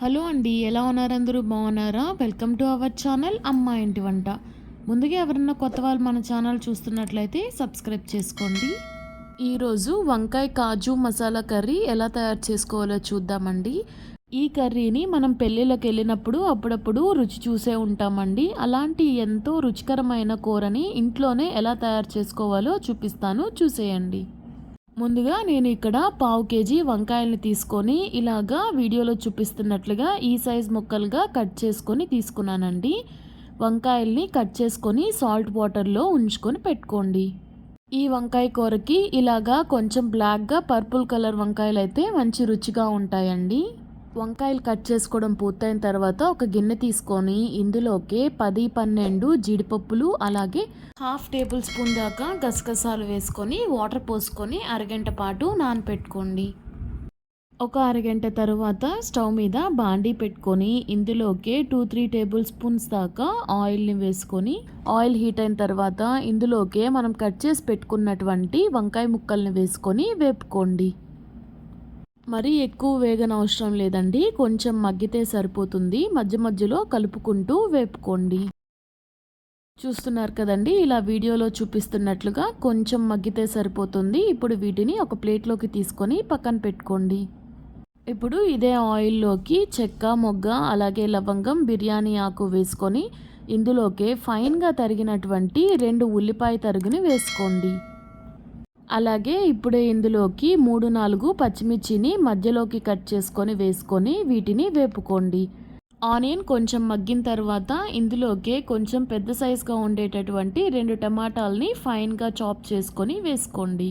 Hello అండి ఎలా ఉన్నారు అందరూ? బాగున్నారా? వెల్కమ్ టు అవర్ ఛానల్ అమ్మ ఇంటి వంట. ముందుగా ఎవరన్నా కొత్త వాళ్ళు మన ఛానల్ చూస్తున్నట్లయితే సబ్స్క్రైబ్ చేసుకోండి. ఈరోజు వంకాయ కాజు మసాలా కర్రీ ఎలా తయారు చేసుకోవాలో చూద్దామండి. ఈ కర్రీని మనం పెళ్ళిళ్ళకి వెళ్ళినప్పుడు అప్పుడప్పుడు రుచి చూసే ఉంటామండి. అలాంటి ఎంతో రుచికరమైన కూరని ఇంట్లోనే ఎలా తయారు చేసుకోవాలో చూపిస్తాను. చూసేయండి. ముందుగా నేను ఇక్కడ పావు కేజీ వంకాయల్ని తీసుకొని ఇలాగా వీడియోలో చూపిస్తున్నట్లుగా ఈ సైజ్ ముక్కలుగా కట్ చేసుకొని తీసుకున్నానండి. వంకాయల్ని కట్ చేసుకొని సాల్ట్ వాటర్లో ఉంచుకొని పెట్టుకోండి. ఈ వంకాయ కూరకి ఇలాగా కొంచెం బ్లాక్గా పర్పుల్ కలర్ వంకాయలు అయితే మంచి రుచిగా ఉంటాయండి. వంకాయలు కట్ చేసుకోవడం పూర్తయిన తర్వాత ఒక గిన్నె తీసుకొని ఇందులోకి పది పన్నెండు జీడిపప్పులు అలాగే హాఫ్ టేబుల్ స్పూన్ దాకా గసగసాలు వేసుకొని వాటర్ పోసుకొని అరగంట పాటు నానపెట్టుకోండి. ఒక అరగంట తర్వాత స్టవ్ మీద బాండీ పెట్టుకొని ఇందులోకి టూ త్రీ టేబుల్ స్పూన్స్ దాకా ఆయిల్ని వేసుకొని ఆయిల్ హీట్ అయిన తర్వాత ఇందులోకి మనం కట్ చేసి పెట్టుకున్నటువంటి వంకాయ ముక్కల్ని వేసుకొని వేపుకోండి. మరీ ఎక్కువ వేగన అవసరం లేదండి. కొంచెం మగ్గితే సరిపోతుంది. మధ్య మధ్యలో కలుపుకుంటూ వేపుకోండి. చూస్తున్నారు కదండి ఇలా వీడియోలో చూపిస్తున్నట్లుగా కొంచెం మగ్గితే సరిపోతుంది. ఇప్పుడు వీటిని ఒక ప్లేట్లోకి తీసుకొని పక్కన పెట్టుకోండి. ఇప్పుడు ఇదే ఆయిల్లోకి చెక్క మొగ్గ అలాగే లవంగం బిర్యానీ ఆకు వేసుకొని ఇందులోకి ఫైన్గా తరిగినటువంటి రెండు ఉల్లిపాయ తరుగుని వేసుకోండి. అలాగే ఇప్పుడే ఇందులోకి మూడు నాలుగు పచ్చిమిర్చిని మధ్యలోకి కట్ చేసుకొని వేసుకొని వీటిని వేపుకోండి. ఆనియన్ కొంచెం మగ్గిన తర్వాత ఇందులోకి కొంచెం పెద్ద సైజుగా ఉండేటటువంటి రెండు టమాటాలని ఫైన్గా చాప్ చేసుకొని వేసుకోండి.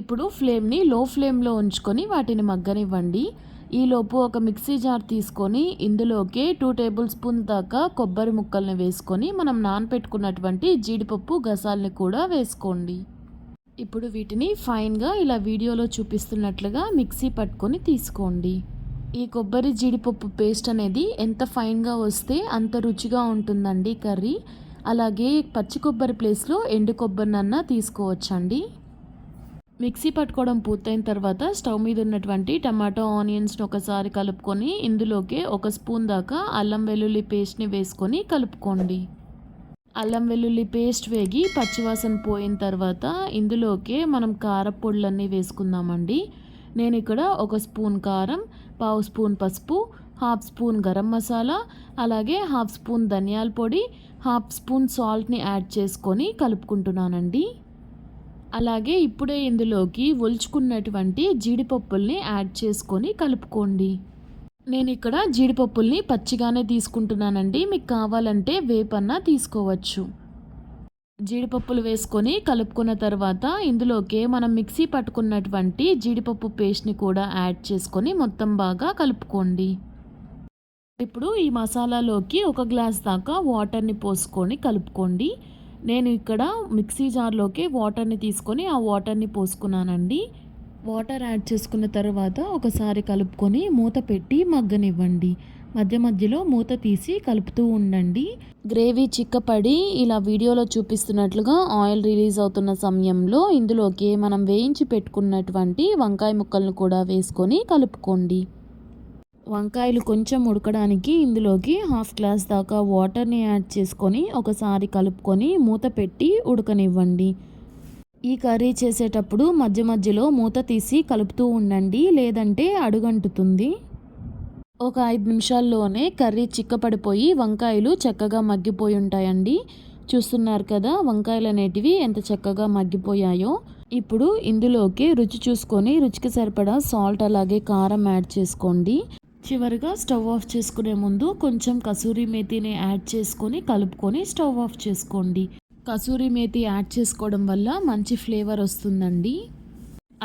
ఇప్పుడు ఫ్లేమ్ని లో ఫ్లేమ్లో ఉంచుకొని వాటిని మగ్గనివ్వండి. ఈలోపు ఒక మిక్సీ జార్ తీసుకొని ఇందులోకి టూ టేబుల్ స్పూన్ దాకా కొబ్బరి ముక్కల్ని వేసుకొని మనం నానపెట్టుకున్నటువంటి జీడిపప్పు గసాల్ని కూడా వేసుకోండి. ఇప్పుడు వీటిని ఫైన్గా ఇలా వీడియోలో చూపిస్తున్నట్లుగా మిక్సీ పట్టుకొని తీసుకోండి. ఈ కొబ్బరి జీడిపప్పు పేస్ట్ అనేది ఎంత ఫైన్గా వస్తే అంత రుచిగా ఉంటుందండి కర్రీ. అలాగే పచ్చి కొబ్బరి ప్లేస్లో ఎండు కొబ్బరినన్నా తీసుకోవచ్చండి. మిక్సీ పట్టుకోవడం పూర్తయిన తర్వాత స్టవ్ మీద ఉన్నటువంటి టమాటో ఆనియన్స్ని ఒకసారి కలుపుకొని ఇందులోకి ఒక స్పూన్ దాకా అల్లం వెల్లుల్లి పేస్ట్ని వేసుకొని కలుపుకోండి. అల్లం వెల్లుల్లి పేస్ట్ వేగి పచ్చివాసన పోయిన తర్వాత ఇందులోకే మనం కారపొడులన్నీ వేసుకుందామండి. నేను ఇక్కడ ఒక స్పూన్ కారం పావు స్పూన్ పసుపు హాఫ్ స్పూన్ గరం మసాలా అలాగే హాఫ్ స్పూన్ ధనియాల పొడి హాఫ్ స్పూన్ సాల్ట్ని యాడ్ చేసుకొని కలుపుకుంటున్నానండి. అలాగే ఇప్పుడే ఇందులోకి ఒలుచుకున్నటువంటి జీడిపప్పుల్ని యాడ్ చేసుకొని కలుపుకోండి. నేను ఇక్కడ జీడిపప్పుల్ని పచ్చిగానే తీసుకుంటున్నానండి. మీకు కావాలంటే వేపన్నా తీసుకోవచ్చు. జీడిపప్పులు వేసుకొని కలుపుకున్న తర్వాత ఇందులోకి మనం మిక్సీ పట్టుకున్నటువంటి జీడిపప్పు పేస్ట్ని కూడా యాడ్ చేసుకొని మొత్తం బాగా కలుపుకోండి. ఇప్పుడు ఈ మసాలాలోకి ఒక గ్లాస్ దాకా వాటర్ని పోసుకొని కలుపుకోండి. నేను ఇక్కడ మిక్సీ జార్లోకి వాటర్ని తీసుకొని ఆ వాటర్ని పోసుకున్నానండి. వాటర్ యాడ్ చేసుకున్న తర్వాత ఒకసారి కలుపుకొని మూత పెట్టి మగ్గనివ్వండి. మధ్య మధ్యలో మూత తీసి కలుపుతూ ఉండండి. గ్రేవీ చిక్కపడి ఇలా వీడియోలో చూపిస్తున్నట్లుగా ఆయిల్ రిలీజ్ అవుతున్న సమయంలో ఇందులోకి మనం వేయించి పెట్టుకున్నటువంటి వంకాయ ముక్కలను కూడా వేసుకొని కలుపుకోండి. వంకాయలు కొంచెం ఉడకడానికి ఇందులోకి హాఫ్ గ్లాస్ దాకా వాటర్ని యాడ్ చేసుకొని ఒకసారి కలుపుకొని మూత పెట్టి ఉడకనివ్వండి. ఈ కర్రీ చేసేటప్పుడు మధ్య మధ్యలో మూత తీసి కలుపుతూ ఉండండి లేదంటే అడుగంటుతుంది. ఒక ఐదు నిమిషాల్లోనే కర్రీ చిక్కపడిపోయి వంకాయలు చక్కగా మగ్గిపోయి ఉంటాయండి చూస్తున్నారు కదా వంకాయలు అనేటివి ఎంత చక్కగా మగ్గిపోయాయో. ఇప్పుడు ఇందులోకి రుచి చూసుకొని రుచికి సరిపడా సాల్ట్ అలాగే కారం యాడ్ చేసుకోండి. చివరిగా స్టవ్ ఆఫ్ చేసుకునే ముందు కొంచెం కసూరి మేతిని యాడ్ చేసుకొని కలుపుకొని స్టవ్ ఆఫ్ చేసుకోండి. కసూరి మేతి యాడ్ చేసుకోవడం వల్ల మంచి ఫ్లేవర్ వస్తుందండి.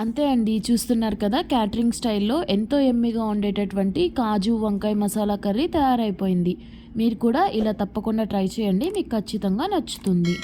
అంతే అండి చూస్తున్నారు కదా క్యాటరింగ్ స్టైల్లో ఎంతో ఎమ్మిగా ఉండేటటువంటి కాజు వంకాయ మసాలా కర్రీ తయారైపోయింది. మీరు కూడా ఇలా తప్పకుండా ట్రై చేయండి మీకు ఖచ్చితంగా నచ్చుతుంది.